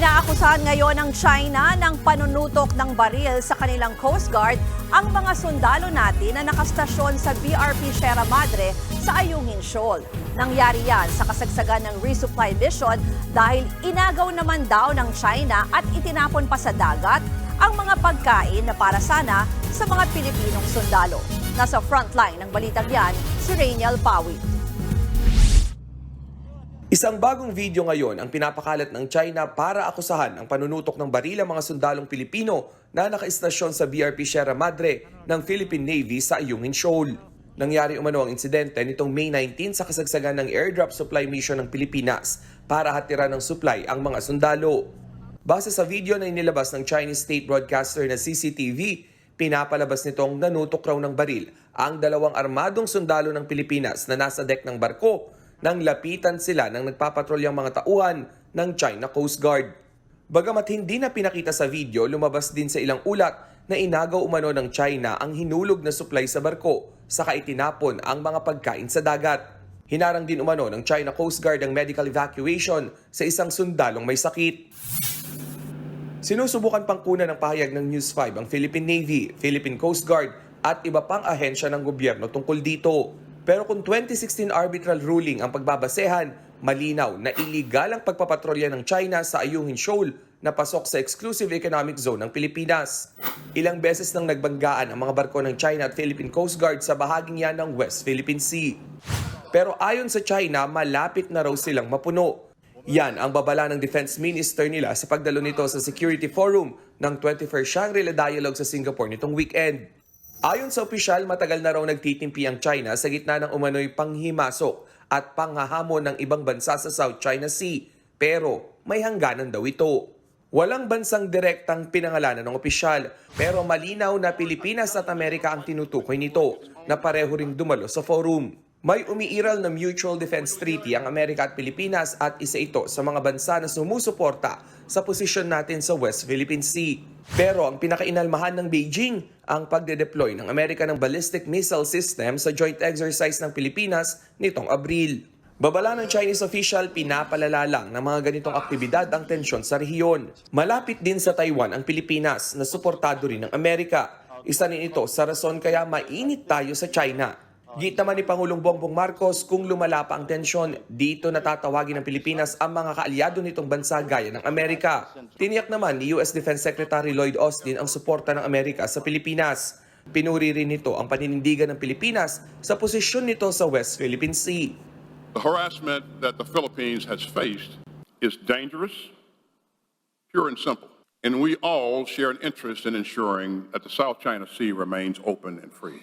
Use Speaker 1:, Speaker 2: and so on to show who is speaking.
Speaker 1: Inaakusahan ngayon ng China ng panunutok ng baril sa kanilang Coast Guard ang mga sundalo natin na nakastasyon sa BRP Sierra Madre sa Ayungin Shoal. Nangyari yan sa kasagsagan ng resupply mission dahil inagaw naman daw ng China at itinapon pa sa dagat ang mga pagkain na para sana sa mga Pilipinong sundalo. Nasa frontline ng balitang yan, si Rainiel Pawit.
Speaker 2: Isang bagong video ngayon ang pinapakalat ng China para akusahan ang panunutok ng baril ang mga sundalong Pilipino na nakaistasyon sa BRP Sierra Madre ng Philippine Navy sa Ayungin Shoal. Nangyari umano ang insidente nitong May 19 sa kasagsagan ng airdrop supply mission ng Pilipinas para hatiran ng supply ang mga sundalo. Base sa video na inilabas ng Chinese state broadcaster na CCTV, pinapalabas nitong nanutok raw ng baril ang dalawang armadong sundalo ng Pilipinas na nasa deck ng barko nang lapitan sila ng nagpapatrolyang mga tauhan ng China Coast Guard. Bagamat hindi na pinakita sa video, lumabas din sa ilang ulat na inagaw umano ng China ang hinulog na supply sa barko saka itinapon ang mga pagkain sa dagat. Hinarang din umano ng China Coast Guard ang medical evacuation sa isang sundalong may sakit. Sinusubukan pang kuna ng pahayag ng News 5 ang Philippine Navy, Philippine Coast Guard at iba pang ahensya ng gobyerno tungkol dito. Pero kung 2016 arbitral ruling ang pagbabasehan, malinaw na iligal ang pagpapatrolya ng China sa Ayungin Shoal na pasok sa exclusive economic zone ng Pilipinas. Ilang beses nang nagbanggaan ang mga barko ng China at Philippine Coast Guard sa bahaging yan ng West Philippine Sea. Pero ayon sa China, malapit na raw silang mapuno. Yan ang babala ng Defense Minister nila sa pagdalo nito sa Security Forum ng 21st Shangri-La Dialogue sa Singapore nitong weekend. Ayon sa opisyal, matagal na raw nagtitimpi ang China sa gitna ng umano'y panghimasok at panghahamon ng ibang bansa sa South China Sea. Pero may hangganan daw ito. Walang bansang direktang pinangalanan ng opisyal, pero malinaw na Pilipinas at Amerika ang tinutukoy nito na pareho ring dumalo sa forum. May umiiral na Mutual Defense Treaty ang Amerika at Pilipinas at isa ito sa mga bansa na sumusuporta sa posisyon natin sa West Philippine Sea. Pero ang pinakainalmahan ng Beijing ang pagde-deploy ng Amerika ng ballistic missile system sa joint exercise ng Pilipinas nitong Abril. Babala ng Chinese official, pinapalala lang ng mga ganitong aktibidad ang tensyon sa rehiyon. Malapit din sa Taiwan ang Pilipinas na suportado rin ng Amerika. Isa rin ito sa rason kaya mainit tayo sa China. Git naman ni Pangulong Bongbong Marcos kung lumala pa ang tensyon, dito natatawagin ng Pilipinas ang mga kaalyado nitong bansa gaya ng Amerika. Tiniyak naman ni US Defense Secretary Lloyd Austin ang suporta ng Amerika sa Pilipinas. Pinuri rin nito ang paninindigan ng Pilipinas sa posisyon nito sa West Philippine Sea.
Speaker 3: The harassment that the Philippines has faced is dangerous, pure and simple. And we all share an interest in ensuring that the South China Sea remains open and free.